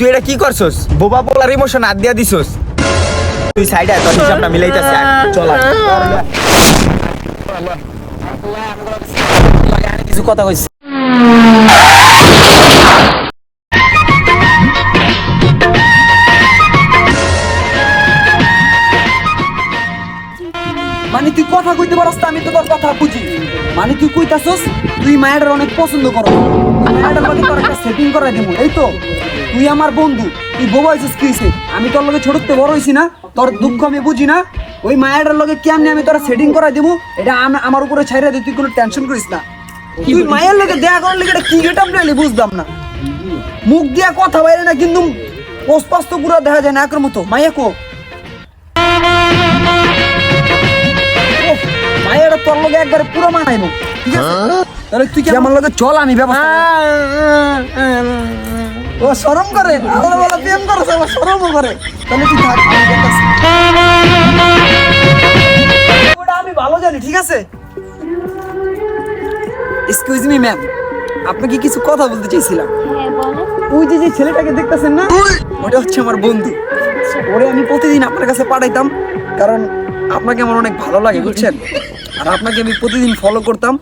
কিরে তুই এটা কি করছস? বোবা পোলার ইমোশন হাত দিয়া দিছস। তুই সাইডে তোর হিসাবটা মিলাইতেছে চল। কিছু কথা কইছে মানে তুই কথা কইতে পারস তো আমি তো তোর কথা বুঝি। মানে তুই কইতাছস, তুই মায়ের অনেক পছন্দ করো মায়ের লগে তোর একটা সেটিং করাই দিব এই তো। তুই আমার বন্ধু। তুই বোবা হইছিস কি হইছে? আমি তোর লগে ছোটতে বড় হইছি না তোর দুঃখ আমি বুঝি না। ওই মায়ের লগে কেমনে আমি তোর সেটিং করাই দিব এটা আমার উপরে ছাইরা দে তুই কোনো টেনশন করিস না। তুই মায়ের লগে দেখা করার লগে এটা কি গেটাপ নাইলে বুঝতাম না। মুখ দিয়া কথা বাইরে না কিন্তু পোস্পাস্ত পুরো দেখা যায় না একের মতো। মাইয়া কো? মায়ের তোর লগে একবারে পুরো মানাইবো ঠিক আছে? তাহলে তুই কি আমার লগে চল আমি ব্যবস্থা। ও শরম করে? আল্লাহ বলা প্রেম করে আবার শরমও করে। তাহলে তুই থাক ওটা আমি ভালো জানি ঠিক আছে? এক্সকিউজ মি ম্যাম আপনাকে কিছু কথা বলতে চাইছিলাম হ্যাঁ ওই যে যে ছেলেটাকে দেখতেছেন না? ওটা হচ্ছে আমার বন্ধু। ওরে আমি প্রতিদিন আপনার কাছে পাঠাইতাম কারণ আপনাকে আমার অনেক ভালো লাগে বুঝছেন? আর আপনাকে আমি প্রতিদিন ফলো করতাম।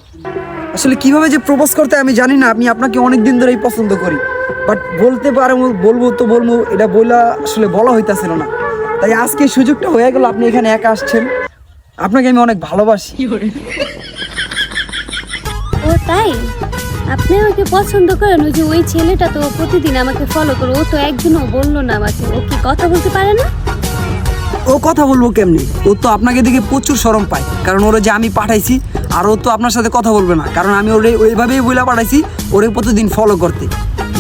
আসলে কীভাবে যে প্রপোজ করতে আমি জানি না আমি আপনাকে অনেক দিন ধরেই পছন্দ করি। বাট বলতে পারে বলব তো বলব এটা বলা আসলে বলা হইতাছিল না। তাই আজকে সুযোগটা হয়ে গেল আপনি এখানে একা আসছেন। আপনাকে আমি অনেক ভালোবাসি। ও তাই? আপনি আমাকে পছন্দ করেন ওই যে ওই ছেলেটা তো প্রতিদিন আমাকে ফলো করে ও তো একদিনও বলল না আমাকে ও কি কথা বলতে পারে না? ও কথা বলব কেমনি? ও তো আপনাকে দেখে প্রচুর শরম পায় কারণ ওরে যে আমি পাঠাইছি আর ও তো আপনার সাথে কথা বলবে না। কারণ আমি ওরে ওইভাবেই বইলা পাঠাইছি ওরে প্রতিদিন ফলো করতে।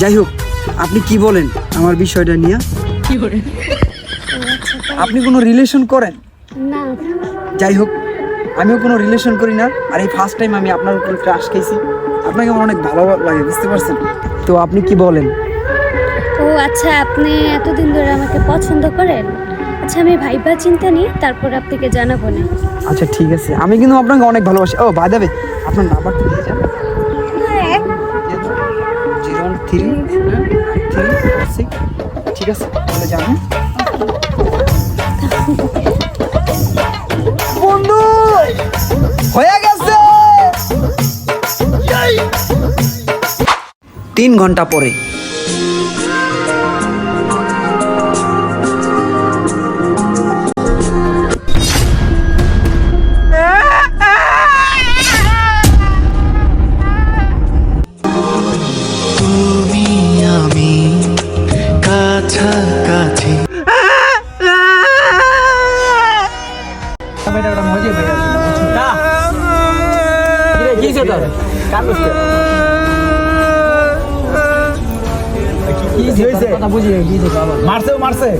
যাই হোক আপনি কি বলেন আমার বিষয়টা নিয়ে? আচ্ছা তাই। আপনি কোনো রিলেশন করেন? না। যাই হোক আমিও কোনো রিলেশন করি না। আর এই ফার্স্ট টাইম আমি আপনার উপর ক্রাশ খেয়েছি আপনাকে আমার অনেক ভালো লাগে বুঝতে পারছেন? তো আপনি কি বলেন? ও আচ্ছা আপনি এতদিন ধরে আমাকে পছন্দ করেন? আচ্ছা আমি ভাইবা চিন্তা নিই তারপর আপনাকে জানাব না। আচ্ছা ঠিক আছে। আমি কিন্তু আপনাকে অনেক ভালোবাসি। ও বাই দেবে আপনার নাম্বারটা দিয়ে যান। বন্ধু হয়ে গেছে! তিন ঘণ্টা পরে। মারছে ও মারছে।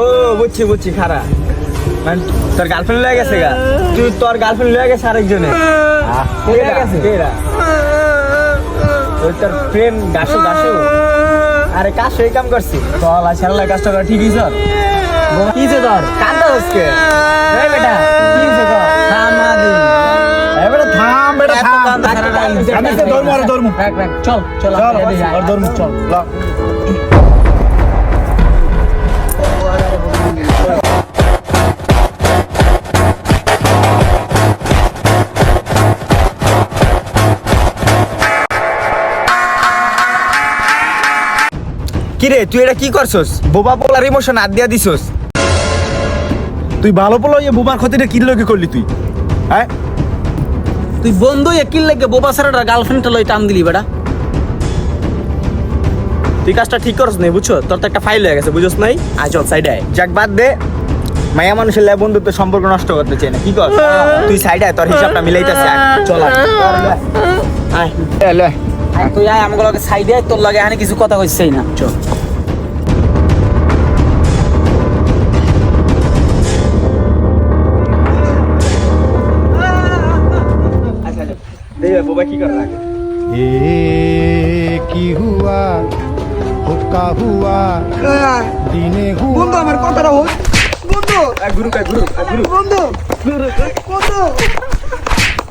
ও বুঝছি বুঝছি খারা। মানে তোর গার্লফ্রেন্ড লয়ে গেছে গা? তুই তোর গার্লফ্রেন্ড লয়ে গেছে আরেকজনে? তোর ফ্রেন্ড গাসু গাসু আরে কাজ সেই কাম করছি। চল আর ছেলে কাজটা কর ঠিকই স্যার কি তোর? কান্দা বেটা কি হয়েছে তোর? থামা দি বেটা থাম বেটা থাম। আমি তো ধর্ম আর ধর্ম চল চল চল আর ধর্ম চল ল। কিরে তুই এটা কি করছস? বোবা পোলার ইমোশন হাত দিয়া দিছস। তুই ভালো বলো এই বোমার ক্ষতিটা কি করলি তুই? হ্যাঁ? তুই বন্ধু একিল লেগে বোবা সারাটা গার্লফ্রেন্ডটা লই টান দিলি বেটা। তুই কাজটা ঠিক করছ নাই বুঝছ? তোর তো একটা ফাইল হয়ে গেছে বুঝছ নাই? আয় চল সাইডে আয়। যাক বাদ দে। মায়া মানুষের লাই বন্ধুত্ব সম্পর্ক নষ্ট করতে চাই না কি কর? তুই সাইডে আয় তোর হিসাবটা মিলাইতেছে আয়। চল আয়। আয়। তুই আয় আমগুলো লগে সাইডে আয়, তোর লগে এখানে কিছু কথা কইছেই না। চল। की कर रहा है ए की দিনে হুয়া। বন্ধু আমার কথাটা বন্ধু। বন্ধু।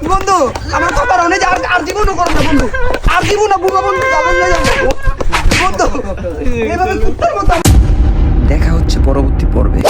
বন্ধু। আমার কথাটা অনেক আর আর জীবনও করো বন্ধু। আর জীবনও বুড়ো বন্ধু যাবেন বন্ধু এভাবে দেখা হচ্ছে পরবর্তী পর্বে।